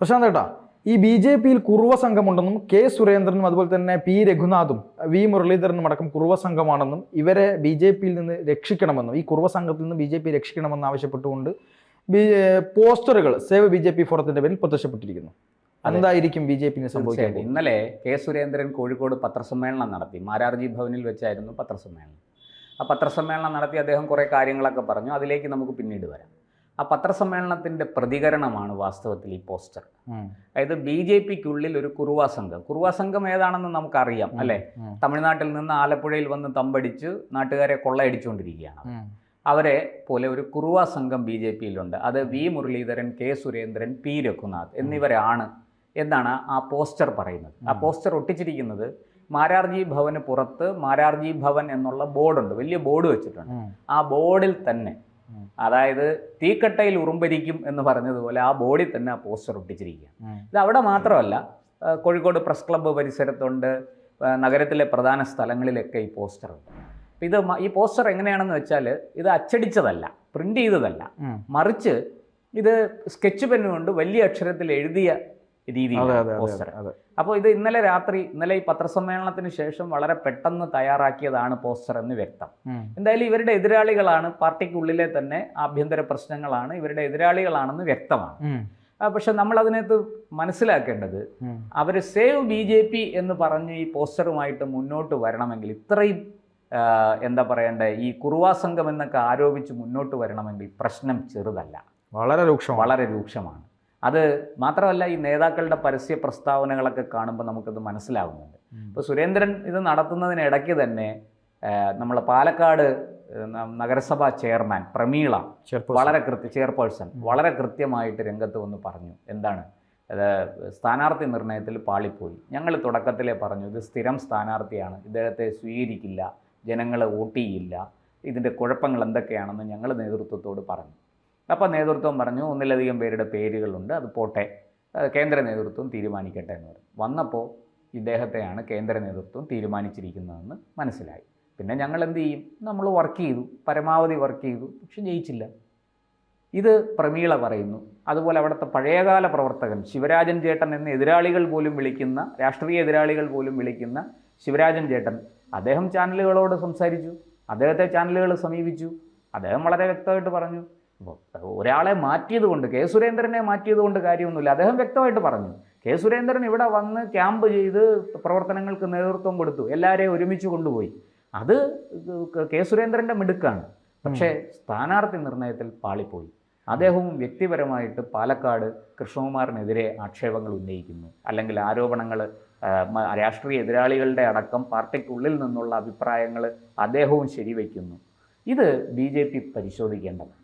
പ്രശാന്ത് ഏട്ടാ ഈ B J പിയിൽ കുറുവ സംഘമുണ്ടെന്നും കെ സുരേന്ദ്രനും അതുപോലെ തന്നെ പി രഘുനാഥും വി മുരളീധരനും അടക്കം കുറുവ സംഘമാണെന്നും ഇവരെ ബി ജെ പിയിൽ നിന്ന് രക്ഷിക്കണമെന്നും ഈ കുറുവ സംഘത്തിൽ നിന്ന് ബി ജെ പി രക്ഷിക്കണമെന്ന് ആവശ്യപ്പെട്ടുകൊണ്ട് ബി പോസ്റ്ററുകൾ സേവ് ബി ജെ പി ഫോറത്തിന്റെ പേരിൽ പ്രത്യക്ഷപ്പെട്ടിരിക്കുന്നു. എന്തായിരിക്കും ബി ജെ പിന് സംഭവിക്കാൻ ഇന്നലെ കെ സുരേന്ദ്രൻ കോഴിക്കോട് പത്രസമ്മേളനം നടത്തി. മാരാർജി ഭവനിൽ വെച്ചായിരുന്നു പത്രസമ്മേളനം. ആ പത്രസമ്മേളനം നടത്തി അദ്ദേഹം കുറേ കാര്യങ്ങളൊക്കെ പറഞ്ഞു. അതിലേക്ക് നമുക്ക് പിന്നീട് വരാം. ആ പത്രസമ്മേളനത്തിന്റെ പ്രതികരണമാണ് വാസ്തവത്തിൽ ഈ പോസ്റ്റർ. അതായത് ബി ജെ പിക്കുള്ളിൽ ഒരു കുറുവാ സംഘം. കുറുവാ സംഘം ഏതാണെന്ന് നമുക്കറിയാം അല്ലേ? തമിഴ്നാട്ടിൽ നിന്ന് ആലപ്പുഴയിൽ വന്ന് തമ്പടിച്ച് നാട്ടുകാരെ കൊള്ളയടിച്ചുകൊണ്ടിരിക്കുകയാണ്. അവരെ പോലെ ഒരു കുറുവ സംഘം ബി ജെ പിയിലുണ്ട്. അത് V Muraleedharan K Surendran P Raghunath എന്നിവരാണ് എന്നാണ് ആ പോസ്റ്റർ പറയുന്നത്. ആ പോസ്റ്റർ ഒട്ടിച്ചിരിക്കുന്നത് മാരാർജി ഭവന് പുറത്ത് മാരാർജി ഭവൻ എന്നുള്ള ബോർഡുണ്ട്. വലിയ ബോർഡ് വെച്ചിട്ടുണ്ട്. ആ ബോർഡിൽ തന്നെ. അതായത് തീക്കട്ടയിൽ ഉറുമ്പരിക്കും എന്ന് പറഞ്ഞതുപോലെ ആ ബോഡി തന്നെ ആ പോസ്റ്റർ ഒട്ടിച്ചിരിക്കുകയാണ്. ഇത് അവിടെ മാത്രമല്ല കോഴിക്കോട് പ്രസ് ക്ലബ്ബ് പരിസരത്തുണ്ട് നഗരത്തിലെ പ്രധാന സ്ഥലങ്ങളിലൊക്കെ ഈ പോസ്റ്റർ ഉണ്ട്. ഇത് ഈ പോസ്റ്റർ എങ്ങനെയാണെന്ന് വെച്ചാൽ ഇത് അച്ചടിച്ചതല്ല പ്രിന്റ് ചെയ്തതല്ല. മറിച്ച് ഇത് സ്കെച്ച് പെന്ന് കൊണ്ട് വലിയ അക്ഷരത്തിൽ എഴുതിയ രീതിയിലാണ് പോസ്റ്റർ. അപ്പോൾ ഇത് ഇന്നലെ രാത്രി ഇന്നലെ ഈ പത്രസമ്മേളനത്തിന് ശേഷം വളരെ പെട്ടെന്ന് തയ്യാറാക്കിയതാണ് പോസ്റ്റർ എന്ന് വ്യക്തം. എന്തായാലും ഇവരുടെ എതിരാളികളാണ് പാർട്ടിക്കുള്ളിലെ തന്നെ ആഭ്യന്തര പ്രശ്നങ്ങളാണ് ഇവരുടെ എതിരാളികളാണെന്ന് വ്യക്തമാണ്. പക്ഷെ നമ്മൾ അതിനകത്ത് മനസ്സിലാക്കേണ്ടത്. അവർ സേവ് ബി ജെ പി എന്ന് പറഞ്ഞ് ഈ പോസ്റ്ററുമായിട്ട് മുന്നോട്ട് വരണമെങ്കിൽ ഇത്രയും എന്താ പറയണ്ടേ ഈ കുറുവാ സംഘം എന്നൊക്കെ ആരോപിച്ച് മുന്നോട്ട് വരണമെങ്കിൽ പ്രശ്നം ചെറുതല്ല. വളരെ രൂക്ഷം വളരെ രൂക്ഷമാണ്. അത് മാത്രമല്ല ഈ നേതാക്കളുടെ പരസ്യ പ്രസ്താവനകളൊക്കെ കാണുമ്പോൾ നമുക്കത് മനസ്സിലാവുന്നുണ്ട് ഉം. ഇപ്പോൾ സുരേന്ദ്രൻ ഇത് നടത്തുന്നതിനിടയ്ക്ക് തന്നെ നമ്മൾ പാലക്കാട് നഗരസഭാ ചെയർമാൻ പ്രമീള വളരെ കൃത്യ ചെയർപേഴ്സൺ വളരെ കൃത്യമായിട്ട് രംഗത്ത് വന്ന് പറഞ്ഞു. എന്താണ്? സ്ഥാനാർത്ഥി നിർണയത്തിൽ പാളിപ്പോയി. ഞങ്ങൾ തുടക്കത്തിലേ പറഞ്ഞു ഇത് സ്ഥിരം സ്ഥാനാർത്ഥിയാണ് ഇദ്ദേഹത്തെ സ്വീകരിക്കില്ല ജനങ്ങളെ വോട്ട് ചെയ്യില്ല ഇതിന്റെ കുഴപ്പങ്ങൾ എന്തൊക്കെയാണെന്ന് ഞങ്ങൾ നേതൃത്വത്തോട് പറഞ്ഞു. അപ്പോൾ നേതൃത്വം പറഞ്ഞു ഒന്നിലധികം പേരുടെ പേരുകളുണ്ട് അത് പോട്ടെ. കേന്ദ്ര നേതൃത്വം തീരുമാനിക്കട്ടെ എന്ന് പറഞ്ഞു. വന്നപ്പോൾ ഇദ്ദേഹത്തെയാണ് കേന്ദ്ര നേതൃത്വം തീരുമാനിച്ചിരിക്കുന്നതെന്ന് മനസ്സിലായി. പിന്നെ ഞങ്ങൾ എന്ത് ചെയ്യും? നമ്മൾ വർക്ക് ചെയ്തു പരമാവധി വർക്ക് ചെയ്തു പക്ഷെ ജയിച്ചില്ല. ഇത് പ്രമീള പറയുന്നു. അതുപോലെ അവിടുത്തെ പഴയകാല പ്രവർത്തകൻ ശിവരാജൻ ചേട്ടൻ എന്ന എതിരാളികൾ പോലും വിളിക്കുന്ന രാഷ്ട്രീയ എതിരാളികൾ പോലും വിളിക്കുന്ന ശിവരാജൻ ചേട്ടൻ അദ്ദേഹം ചാനലുകളോട് സംസാരിച്ചു അദ്ദേഹത്തെ ചാനലുകൾ സമീപിച്ചു അദ്ദേഹം വളരെ വ്യക്തമായിട്ട് പറഞ്ഞു. ഒരാളെ മാറ്റിയത് കൊണ്ട് കെ സുരേന്ദ്രനെ മാറ്റിയത് കൊണ്ട് കാര്യമൊന്നുമില്ല. അദ്ദേഹം വ്യക്തമായിട്ട് പറഞ്ഞു കെ സുരേന്ദ്രൻ ഇവിടെ വന്ന് ക്യാമ്പ് ചെയ്ത് പ്രവർത്തനങ്ങൾക്ക് നേതൃത്വം കൊടുത്തു. എല്ലാവരെയും ഒരുമിച്ച് കൊണ്ടുപോയി. അത് കെ സുരേന്ദ്രന്റെ മിടുക്കാണ്. പക്ഷേ സ്ഥാനാർത്ഥി നിർണയത്തിൽ പാളിപ്പോയി. അദ്ദേഹവും വ്യക്തിപരമായിട്ട് പാലക്കാട് കൃഷ്ണകുമാറിനെതിരെ ആക്ഷേപങ്ങൾ ഉന്നയിക്കുന്നു. അല്ലെങ്കിൽ ആരോപണങ്ങൾ രാഷ്ട്രീയ എതിരാളികളുടെ അടക്കം പാർട്ടിക്കുള്ളിൽ നിന്നുള്ള അഭിപ്രായങ്ങൾ അദ്ദേഹവും ശരിവയ്ക്കുന്നു ഇത് ബി ജെ പി പരിശോധിക്കേണ്ടതാണ്.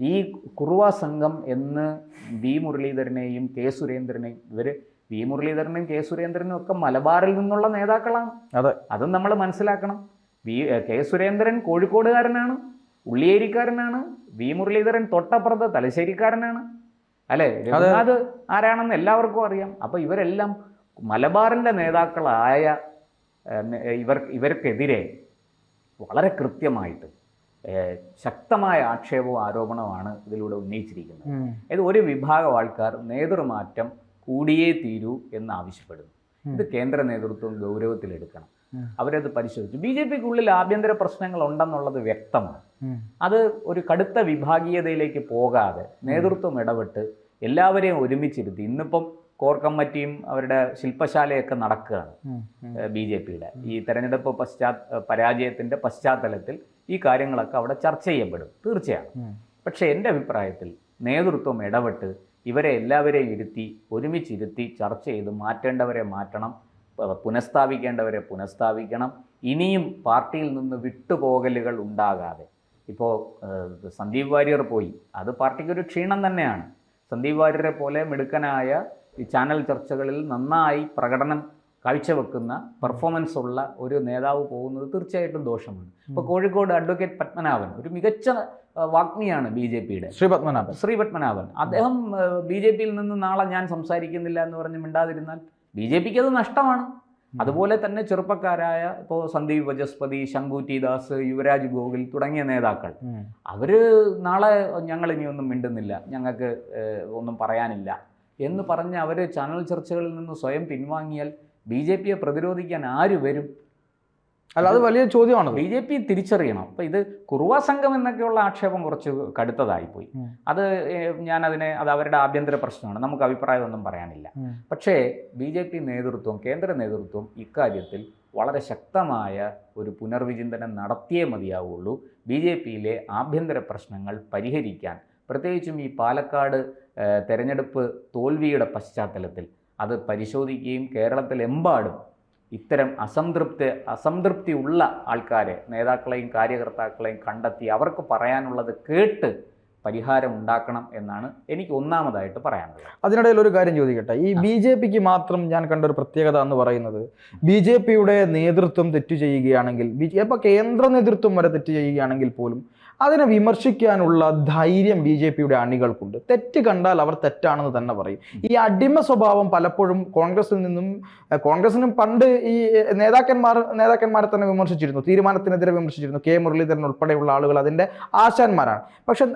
ഈ കുറുവ സംഘം എന്ന് വി മുരളീധരനെയും കെ സുരേന്ദ്രനെയും ഇവർ വി മുരളീധരനും കെ സുരേന്ദ്രനും ഒക്കെ മലബാറിൽ നിന്നുള്ള നേതാക്കളാണ്. അതെ. അതും നമ്മൾ മനസ്സിലാക്കണം. വി കെ സുരേന്ദ്രൻ കോഴിക്കോടുകാരനാണ് ഉള്ളിയേരിക്കാരനാണ് വി മുരളീധരൻ തൊട്ടപ്പുറത്ത് തലശ്ശേരിക്കാരനാണ്. അല്ലേ? അത്. ആരാണെന്ന് എല്ലാവർക്കും അറിയാം. അപ്പോൾ ഇവരെല്ലാം മലബാറിന്റെ നേതാക്കളായ ഇവർ ഇവർക്കെതിരെ വളരെ കൃത്യമായിട്ട് ശക്തമായ ആക്ഷേപവും ആരോപണവുമാണ് ഇതിലൂടെ ഉന്നയിച്ചിരിക്കുന്നത്. അതായത് ഇത് ഒരു വിഭാഗം ആൾക്കാർ നേതൃമാറ്റം കൂടിയേ തീരൂ എന്ന് ആവശ്യപ്പെടുന്നു ഇത് കേന്ദ്ര നേതൃത്വം ഗൗരവത്തിലെടുക്കണം. അവരത് പരിശോധിച്ചു. ബി ജെ പിക്കുള്ളിൽ ആഭ്യന്തര പ്രശ്നങ്ങൾ ഉണ്ടെന്നുള്ളത് വ്യക്തമാണ്. അത് ഒരു കടുത്ത വിഭാഗീയതയിലേക്ക് പോകാതെ നേതൃത്വം ഇടപെട്ട് എല്ലാവരെയും ഒരുമിച്ചിരുത്തി ഇന്നിപ്പം കോർ കമ്മിറ്റിയും അവരുടെ ശില്പശാലയൊക്കെ നടക്കുകയാണ്. ബി ജെ പിയുടെ ഈ തെരഞ്ഞെടുപ്പ് പശ്ചാ പരാജയത്തിന്റെ പശ്ചാത്തലത്തിൽ ഈ കാര്യങ്ങളൊക്കെ അവിടെ ചർച്ച ചെയ്യപ്പെടും. തീർച്ചയാണ്. പക്ഷേ എന്റെ അഭിപ്രായത്തിൽ നേതൃത്വം ഇടപെട്ട് ഇവരെ എല്ലാവരെയും ഇരുത്തി ഒരുമിച്ചിരുത്തി ചർച്ച ചെയ്ത് മാറ്റേണ്ടവരെ മാറ്റണം പുനഃസ്ഥാപിക്കേണ്ടവരെ പുനഃസ്ഥാപിക്കണം. ഇനിയും പാർട്ടിയിൽ നിന്ന് വിട്ടുപോകലുകൾ ഉണ്ടാകാതെ. ഇപ്പോൾ സന്ദീപ് വാര്യർ പോയി. അത് പാർട്ടിക്കൊരു ക്ഷീണം തന്നെയാണ്. സന്ദീപ് വാര്യരെ പോലെ മിടുക്കനായ ഈ ചാനൽ ചർച്ചകളിൽ നന്നായി പ്രകടനം കാഴ്ചവെക്കുന്ന പെർഫോമൻസ് ഉള്ള ഒരു നേതാവ് പോകുന്നത് തീർച്ചയായിട്ടും ദോഷമാണ്. ഇപ്പോൾ കോഴിക്കോട് അഡ്വക്കേറ്റ് പത്മനാഭൻ ഒരു മികച്ച വാഗ്മിയാണ് ബി ജെ പിയുടെ. ശ്രീ പത്മനാഭൻ. ശ്രീ പത്മനാഭൻ. അദ്ദേഹം ബി ജെ പിയിൽ നിന്ന് നാളെ ഞാൻ സംസാരിക്കുന്നില്ല എന്ന് പറഞ്ഞ് മിണ്ടാതിരുന്നാൽ ബി ജെ പിക്ക് അത് നഷ്ടമാണ്. അതുപോലെ തന്നെ ചെറുപ്പക്കാരായ ഇപ്പോൾ സന്ദീപ് വജസ്പതി ശങ്കുറ്റി ദാസ് യുവരാജ് ഗോകുൽ തുടങ്ങിയ നേതാക്കൾ. അവർ അവർ നാളെ ഞങ്ങൾ ഇനിയൊന്നും മിണ്ടുന്നില്ല. ഞങ്ങൾക്ക് ഒന്നും പറയാനില്ല. എന്ന് പറഞ്ഞ് അവർ ചാനൽ ചർച്ചകളിൽ നിന്ന് സ്വയം പിൻവാങ്ങിയാൽ ബി ജെ പിയെ പ്രതിരോധിക്കാൻ ആര് വരും? അല്ല അത് വലിയ ചോദ്യമാണ്. ബി ജെ പി തിരിച്ചറിയണം. അപ്പം ഇത് കുറുവ സംഘം എന്നൊക്കെയുള്ള ആക്ഷേപം കുറച്ച് കടുത്തതായിപ്പോയി. പോയി അത് ഞാൻ ഞാനതിനെ അത് അവരുടെ ആഭ്യന്തര പ്രശ്നമാണ്. നമുക്ക് അഭിപ്രായമൊന്നും പറയാനില്ല. പക്ഷേ ബി ജെ പി നേതൃത്വം കേന്ദ്ര നേതൃത്വം ഇക്കാര്യത്തിൽ വളരെ ശക്തമായ ഒരു പുനർവിചിന്തനം നടത്തിയേ മതിയാവുള്ളൂ. ബി ജെ പിയിലെ ആഭ്യന്തര പ്രശ്നങ്ങൾ പരിഹരിക്കാൻ. പ്രത്യേകിച്ചും ഈ പാലക്കാട് തെരഞ്ഞെടുപ്പ് തോൽവിയുടെ പശ്ചാത്തലത്തിൽ അത് പരിശോധിക്കുകയും കേരളത്തിലെമ്പാടും ഇത്തരം അസംതൃപ്തി അസംതൃപ്തി ഉള്ള ആൾക്കാരെ നേതാക്കളെയും കാര്യകർത്താക്കളെയും കണ്ടെത്തി അവർക്ക് പറയാനുള്ളത് കേട്ട് പരിഹാരം ഉണ്ടാക്കണം എന്നാണ് എനിക്ക് ഒന്നാമതായിട്ട് പറയാനുള്ളത്. അതിനിടയിൽ ഒരു കാര്യം ചോദിക്കട്ടെ. ഈ ബി ജെ പിക്ക് മാത്രം ഞാൻ കണ്ട ഒരു പ്രത്യേകത എന്ന് പറയുന്നത് ബി ജെ പിയുടെ നേതൃത്വം തെറ്റു ചെയ്യുകയാണെങ്കിൽ ബി ജെ ഇപ്പോൾ കേന്ദ്ര നേതൃത്വം വരെ തെറ്റു ചെയ്യുകയാണെങ്കിൽ പോലും അതിനെ വിമർശിക്കാനുള്ള ധൈര്യം ബി ജെ പിയുടെ അണികൾക്കുണ്ട്. തെറ്റ് കണ്ടാൽ അവർ തെറ്റാണെന്ന് തന്നെ പറയും. ഈ അടിമ സ്വഭാവം പലപ്പോഴും കോൺഗ്രസിൽ നിന്നും കോൺഗ്രസിനും പണ്ട് ഈ നേതാക്കന്മാർ നേതാക്കന്മാരെ തന്നെ വിമർശിച്ചിരുന്നു. തീരുമാനത്തിനെതിരെ വിമർശിച്ചിരുന്നു. കെ മുരളീധരൻ ഉൾപ്പെടെയുള്ള ആളുകൾ അതിന്റെ ആശാന്മാരാണ്. പക്ഷെ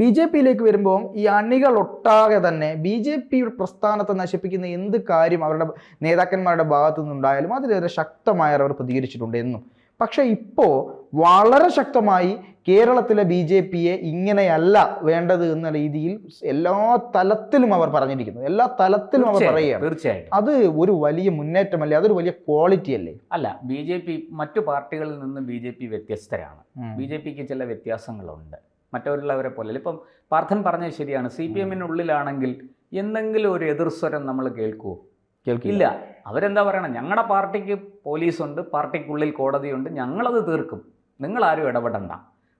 ബി ജെ പിയിലേക്ക് വരുമ്പോൾ ഈ അണികൾ ഒട്ടാകെ തന്നെ ബി ജെ പിയുടെ പ്രസ്ഥാനത്തെ നശിപ്പിക്കുന്ന എന്ത് കാര്യം അവരുടെ നേതാക്കന്മാരുടെ ഭാഗത്തു നിന്നുണ്ടായാലും അതിനെതിരെ ശക്തമായ അവർ പ്രതികരിച്ചിട്ടുണ്ട് എന്നും. പക്ഷേ ഇപ്പോൾ വളരെ ശക്തമായി കേരളത്തിലെ ബി ജെ പിയെ ഇങ്ങനെയല്ല വേണ്ടത് എന്ന രീതിയിൽ എല്ലാ തലത്തിലും അവർ പറഞ്ഞിരിക്കുന്നു. എല്ലാ തലത്തിലും അവർ പറയുകയാണ്. തീർച്ചയായിട്ടും. അത് ഒരു വലിയ മുന്നേറ്റമല്ലേ? അതൊരു വലിയ ക്വാളിറ്റി അല്ലേ? അല്ല ബി ജെ പി മറ്റു പാർട്ടികളിൽ നിന്ന് ബി ജെ പി വ്യത്യസ്തരാണ്. ബി ജെ പിക്ക് ചില വ്യത്യാസങ്ങളുണ്ട്. മറ്റുള്ളവരെ പോലെ ഇപ്പം പാർത്ഥൻ പറഞ്ഞത് ശരിയാണ്. സി പി എമ്മിനുള്ളിലാണെങ്കിൽ എന്തെങ്കിലും ഒരു എതിർസ്വരം നമ്മൾ കേൾക്കുമോ കേൾക്കില്ല. ഇല്ല. അവരെന്താ പറയണം? ഞങ്ങളുടെ പാർട്ടിക്ക് പോലീസുണ്ട് പാർട്ടിക്കുള്ളിൽ കോടതിയുണ്ട് ഞങ്ങളത് തീർക്കും. നിങ്ങളാരും ഇടപെടണ്ട.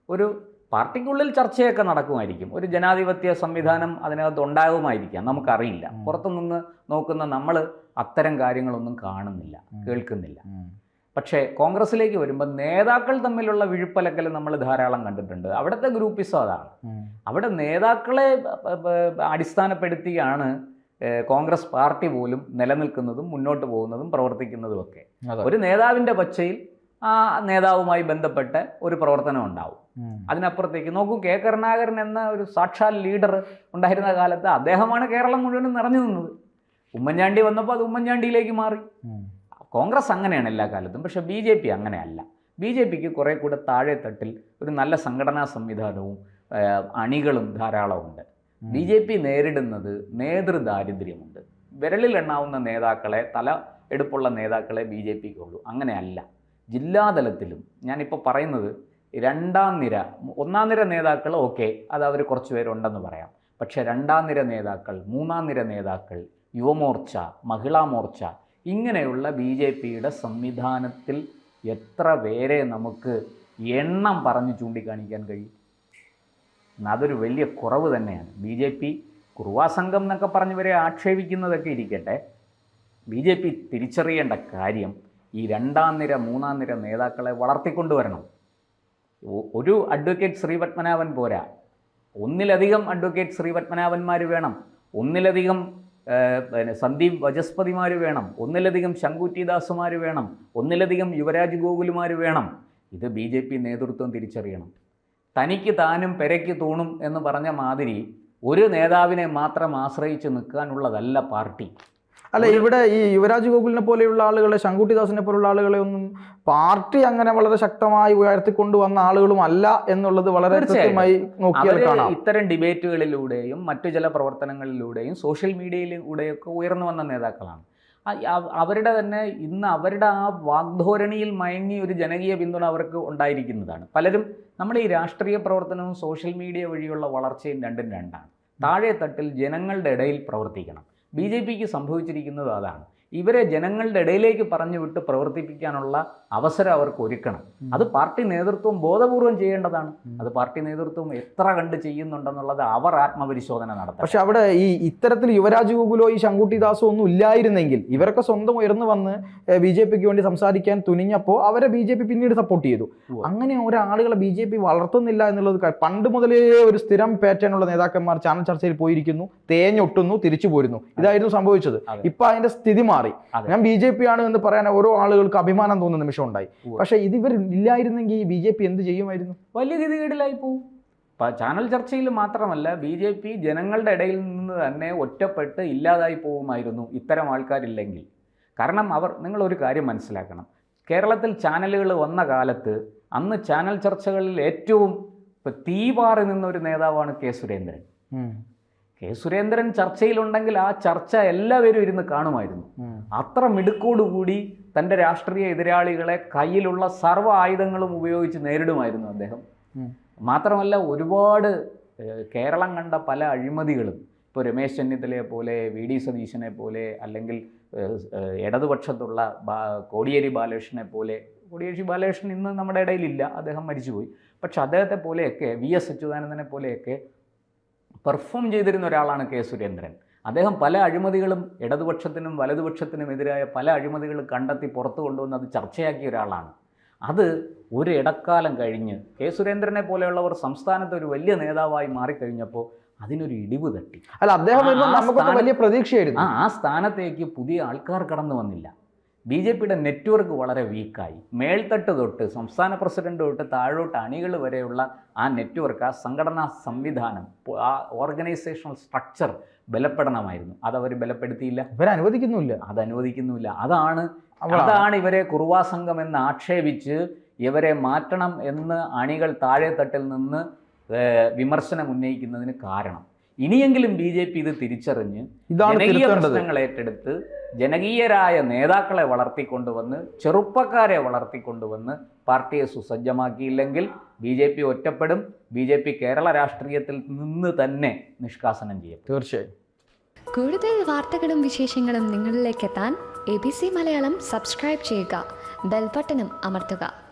ഒരു പാർട്ടിക്കുള്ളിൽ ചർച്ചയൊക്കെ നടക്കുമായിരിക്കും. ഒരു ജനാധിപത്യ സംവിധാനം അതിനകത്ത് ഉണ്ടാകുമായിരിക്കാം നമുക്കറിയില്ല പുറത്തുനിന്ന് നോക്കുന്ന നമ്മൾ അത്തരം കാര്യങ്ങളൊന്നും കാണുന്നില്ല കേൾക്കുന്നില്ല. പക്ഷേ കോൺഗ്രസിലേക്ക് വരുമ്പോൾ നേതാക്കൾ തമ്മിലുള്ള വിഴുപ്പലക്കൽ നമ്മൾ ധാരാളം കണ്ടിട്ടുണ്ട്. അവിടുത്തെ ഗ്രൂപ്പിസം അതാണ്. അവിടെ നേതാക്കളെ അടിസ്ഥാനപ്പെടുത്തിയാണ് കോൺഗ്രസ് പാർട്ടി പോലും നിലനിൽക്കുന്നതും മുന്നോട്ട് പോകുന്നതും പ്രവർത്തിക്കുന്നതും ഒക്കെ ഒരു നേതാവിന്റെ പച്ചയിൽ ആ നേതാവുമായി ബന്ധപ്പെട്ട് ഒരു പ്രവർത്തനം ഉണ്ടാവും. അതിനപ്പുറത്തേക്ക് നോക്കൂ കെ. കരുണാകരൻ എന്ന ഒരു സാക്ഷാൽ ലീഡർ ഉണ്ടായിരുന്ന കാലത്ത് അദ്ദേഹമാണ് കേരളം മുഴുവനും നിറഞ്ഞു നിന്നത്. ഉമ്മൻചാണ്ടി വന്നപ്പോൾ അത് ഉമ്മൻചാണ്ടിയിലേക്ക് മാറി. കോൺഗ്രസ് അങ്ങനെയാണ് എല്ലാ കാലത്തും പക്ഷെ ബി ജെ പി അങ്ങനെയല്ല. ബി ജെ പിക്ക് കുറേ കൂടെ താഴെ തട്ടിൽ ഒരു നല്ല സംഘടനാ സംവിധാനവും അണികളും ധാരാളമുണ്ട്. ബി ജെ പി നേരിടുന്നത് നേതൃദാരിദ്ര്യമുണ്ട്. വിരലിൽ എണ്ണാവുന്ന നേതാക്കളെ തല എടുപ്പുള്ള നേതാക്കളെ ബി ജെ പിക്ക് ഉള്ളൂ. അങ്ങനെയല്ല. ജില്ലാതലത്തിലും ഞാനിപ്പോൾ പറയുന്നത് രണ്ടാം നിര ഒന്നാം നിര നേതാക്കൾ ഓക്കെ അത് അവർ കുറച്ച് പേരുണ്ടെന്ന് പറയാം. പക്ഷേ രണ്ടാം നിര നേതാക്കൾ മൂന്നാം നിര നേതാക്കൾ യുവമോർച്ച മഹിളാ മോർച്ച ഇങ്ങനെയുള്ള ബി ജെ പിയുടെ സംവിധാനത്തിൽ എത്ര പേരെ നമുക്ക് എണ്ണം പറഞ്ഞ് ചൂണ്ടിക്കാണിക്കാൻ കഴിയും? അതൊരു വലിയ കുറവ് തന്നെയാണ്. ബി ജെ പി കുറുവാ സംഘം എന്നൊക്കെ പറഞ്ഞവരെ ആക്ഷേപിക്കുന്നതൊക്കെ ഇരിക്കട്ടെ. ബി ജെ പി തിരിച്ചറിയേണ്ട കാര്യം ഈ രണ്ടാം നിര മൂന്നാം നിര നേതാക്കളെ വളർത്തിക്കൊണ്ടുവരണം. ഒരു അഡ്വക്കേറ്റ് ശ്രീപത്മനാഭൻ പോരാ. ഒന്നിലധികം അഡ്വക്കേറ്റ് ശ്രീപത്മനാഭന്മാർ വേണം. ഒന്നിലധികം പിന്നെ സന്ദീപ് വചസ്പതിമാർ വേണം. ഒന്നിലധികം ശങ്കുറ്റിദാസുമാർ വേണം. ഒന്നിലധികം യുവരാജ് ഗോകുലുമാർ വേണം. ഇത് ബി ജെ പി നേതൃത്വം തിരിച്ചറിയണം. തനിക്ക് താനും പെരയ്ക്ക് തൂണും എന്ന് പറഞ്ഞ മാതിരി ഒരു നേതാവിനെ മാത്രം ആശ്രയിച്ച് നിൽക്കാനുള്ളതല്ല പാർട്ടി. അല്ല ഇവിടെ ഈ യുവരാജ് ഗോകുലിനെ പോലെയുള്ള ആളുകളെ ശങ്കുട്ടിദാസിനെ പോലുള്ള ആളുകളെ ഒന്നും പാർട്ടി അങ്ങനെ വളരെ ശക്തമായി ഉയർത്തിക്കൊണ്ടുവന്ന ആളുകളും അല്ല എന്നുള്ളത് വളരെ. കൃത്യമായി നോക്കിയാൽ കാണാം. ഇത്തരം ഡിബേറ്റുകളിലൂടെയും മറ്റു ചില പ്രവർത്തനങ്ങളിലൂടെയും സോഷ്യൽ മീഡിയയിലൂടെയൊക്കെ ഉയർന്നു വന്ന നേതാക്കളാണ്. അവരുടെ തന്നെ ഇന്ന് അവരുടെ ആ വാഗ്ധോരണിയിൽ മയങ്ങി ഒരു ജനകീയ പിന്തുണ അവർക്ക് ഉണ്ടായിരിക്കുന്നതാണ്. പലരും നമ്മൾ ഈ രാഷ്ട്രീയ പ്രവർത്തനവും സോഷ്യൽ മീഡിയ വഴിയുള്ള വളർച്ചയും രണ്ടും രണ്ടാണ്. താഴെ തട്ടിൽ ജനങ്ങളുടെ ഇടയിൽ പ്രവർത്തിക്കണം. ബി ജെ പിക്ക് സംഭവിച്ചിരിക്കുന്നത് അതാണ്. ഇവരെ ജനങ്ങളുടെ ഇടയിലേക്ക് പറഞ്ഞു വിട്ട് പ്രവർത്തിപ്പിക്കാനുള്ള അവസരം അവർക്ക് ഒരുക്കണം. അത് പാർട്ടി നേതൃത്വം ബോധപൂർവം ചെയ്യേണ്ടതാണ്. അത് പാർട്ടി നേതൃത്വം എത്ര കണ്ട് ചെയ്യുന്നുണ്ടെന്നുള്ളത് അവർ ആത്മപരിശോധന നടത്തും പക്ഷെ അവിടെ ഈ ഇത്തരത്തിൽ യുവരാജ് ഗോകുലോ ഈ ശങ്കുട്ടിദാസോ ഒന്നും ഇല്ലായിരുന്നെങ്കിൽ ഇവരൊക്കെ സ്വന്തം ഉയർന്നു വന്ന് ബി ജെ പിക്ക് വേണ്ടി സംസാരിക്കാൻ തുനിഞ്ഞപ്പോൾ അവരെ ബി ജെ പി പിന്നീട് സപ്പോർട്ട് ചെയ്തു. അങ്ങനെ ഒരാളുകളെ ബി ജെ പി വളർത്തുന്നില്ല എന്നുള്ളത് പണ്ട് മുതലേ ഒരു സ്ഥിരം പാറ്റേൺ ഉള്ള നേതാക്കന്മാർ ചാനൽ ചർച്ചയിൽ പോയിരിക്കുന്നു തേഞ്ഞൊട്ടുന്നു തിരിച്ചു പോരുന്നു. ഇതായിരുന്നു സംഭവിച്ചത്. ഇപ്പൊ അതിന്റെ സ്ഥിതി മാറി. അതെ. ഞാൻ ബി ജെ പി ആണ് എന്ന് പറയാൻ ഓരോ ആളുകൾക്ക് അഭിമാനം തോന്നുന്ന നിമിഷം ഉണ്ടായി. പക്ഷെ ഇത് ഇവർ ഇല്ലായിരുന്നെങ്കിൽ ബി ജെ പി എന്ത് ചെയ്യുമായിരുന്നു? വലിയ ഗതികേടിലായി പോകും ചാനൽ ചർച്ചയിൽ മാത്രമല്ല ബി ജെ പി ജനങ്ങളുടെ ഇടയിൽ നിന്ന് തന്നെ ഒറ്റപ്പെട്ട് ഇല്ലാതായി പോകുമായിരുന്നു ഇത്തരം ആൾക്കാരില്ലെങ്കിൽ. കാരണം അവർ നിങ്ങളൊരു കാര്യം മനസ്സിലാക്കണം. കേരളത്തിൽ ചാനലുകൾ വന്ന കാലത്ത് അന്ന് ചാനൽ ചർച്ചകളിൽ ഏറ്റവും ഇപ്പം തീപാറി നിന്ന ഒരു നേതാവാണ് കെ സുരേന്ദ്രൻ. കെ സുരേന്ദ്രൻ ചർച്ചയിലുണ്ടെങ്കിൽ ആ ചർച്ച എല്ലാവരും ഇരുന്ന് കാണുമായിരുന്നു. അത്ര മിടുക്കോടുകൂടി തന്റെ രാഷ്ട്രീയ എതിരാളികളെ കയ്യിലുള്ള സർവ ആയുധങ്ങളും ഉപയോഗിച്ച് നേരിടുമായിരുന്നു അദ്ദേഹം. മാത്രമല്ല ഒരുപാട് കേരളം കണ്ട പല അഴിമതികളും. ഇപ്പോൾ രമേശ് ചെന്നിത്തലയെ പോലെ വി ഡി സതീശനെ പോലെ അല്ലെങ്കിൽ ഇടതുപക്ഷത്തുള്ള ബാ- കോടിയേരി ബാലകൃഷ്ണനെ പോലെ. കോടിയേരി ബാലകൃഷ്ണൻ ഇന്ന് നമ്മുടെ ഇടയിലില്ല അദ്ദേഹം മരിച്ചുപോയി. പക്ഷെ അദ്ദേഹത്തെ പോലെയൊക്കെ വി എസ് അച്യുതാനന്ദനെ പോലെയൊക്കെ പെർഫോം ചെയ്തിരുന്ന ഒരാളാണ് കെ സുരേന്ദ്രൻ. അദ്ദേഹം പല അഴിമതികളും ഇടതുപക്ഷത്തിനും വലതുപക്ഷത്തിനും എതിരായ പല അഴിമതികളും കണ്ടെത്തി പുറത്തു കൊണ്ടുവന്ന് അത് ചർച്ചയാക്കിയ ഒരാളാണ്. അത് ഒരു ഇടക്കാലം കഴിഞ്ഞ് കെ സുരേന്ദ്രനെ പോലെയുള്ളവർ സംസ്ഥാനത്ത് ഒരു വലിയ നേതാവായി മാറിക്കഴിഞ്ഞപ്പോൾ അതിനൊരു ഇടിവ് തട്ടി. അല്ല അദ്ദേഹം വലിയ പ്രതീക്ഷയായിരുന്നു. ആ സ്ഥാനത്തേക്ക് പുതിയ ആൾക്കാർ കടന്നു വന്നില്ല. ബി ജെ പിയുടെ നെറ്റ്വർക്ക് വളരെ വീക്കായി. മേൽത്തട്ട് തൊട്ട് സംസ്ഥാന പ്രസിഡന്റ് തൊട്ട് താഴോട്ട് അണികൾ വരെയുള്ള ആ നെറ്റ്വർക്ക് ആ സംഘടനാ സംവിധാനം ആ ഓർഗനൈസേഷണൽ സ്ട്രക്ചർ ബലപ്പെടണമായിരുന്നു. അതവർ ബലപ്പെടുത്തിയില്ല. ഇവർ അനുവദിക്കുന്നില്ല അത് അനുവദിക്കുന്നില്ല അതാണ് അതാണ് ഇവരെ കുറുവാ സംഘം എന്ന് ആക്ഷേപിച്ച് ഇവരെ മാറ്റണം എന്ന് അണികൾ താഴെത്തട്ടിൽ നിന്ന് വിമർശനം ഉന്നയിക്കുന്നതിന് കാരണം. ഇനിയെങ്കിലും ബി ജെ പി ഇത് തിരിച്ചറിഞ്ഞ് ഇതാണ് ജനകീയ പ്രശ്നങ്ങൾ ഏറ്റെടുത്ത് ജനകീയരായ നേതാക്കളെ വളർത്തിക്കൊണ്ടുവന്ന് ചെറുപ്പക്കാരെ വളർത്തിക്കൊണ്ടുവന്ന് പാർട്ടിയെ സുസജ്ജമാക്കിയില്ലെങ്കിൽ ബി ജെ പി ഒറ്റപ്പെടും. ബി ജെ പി കേരള രാഷ്ട്രീയത്തിൽ നിന്ന് തന്നെ നിഷ്കാസനം ചെയ്യും. തീർച്ചയായും. കൂടുതൽ വാർത്തകളും വിശേഷങ്ങളും നിങ്ങളിലേക്ക് എത്താൻ A B C Malayalam subscribe ചെയ്യുക ബെൽബട്ടനും അമർത്തുക.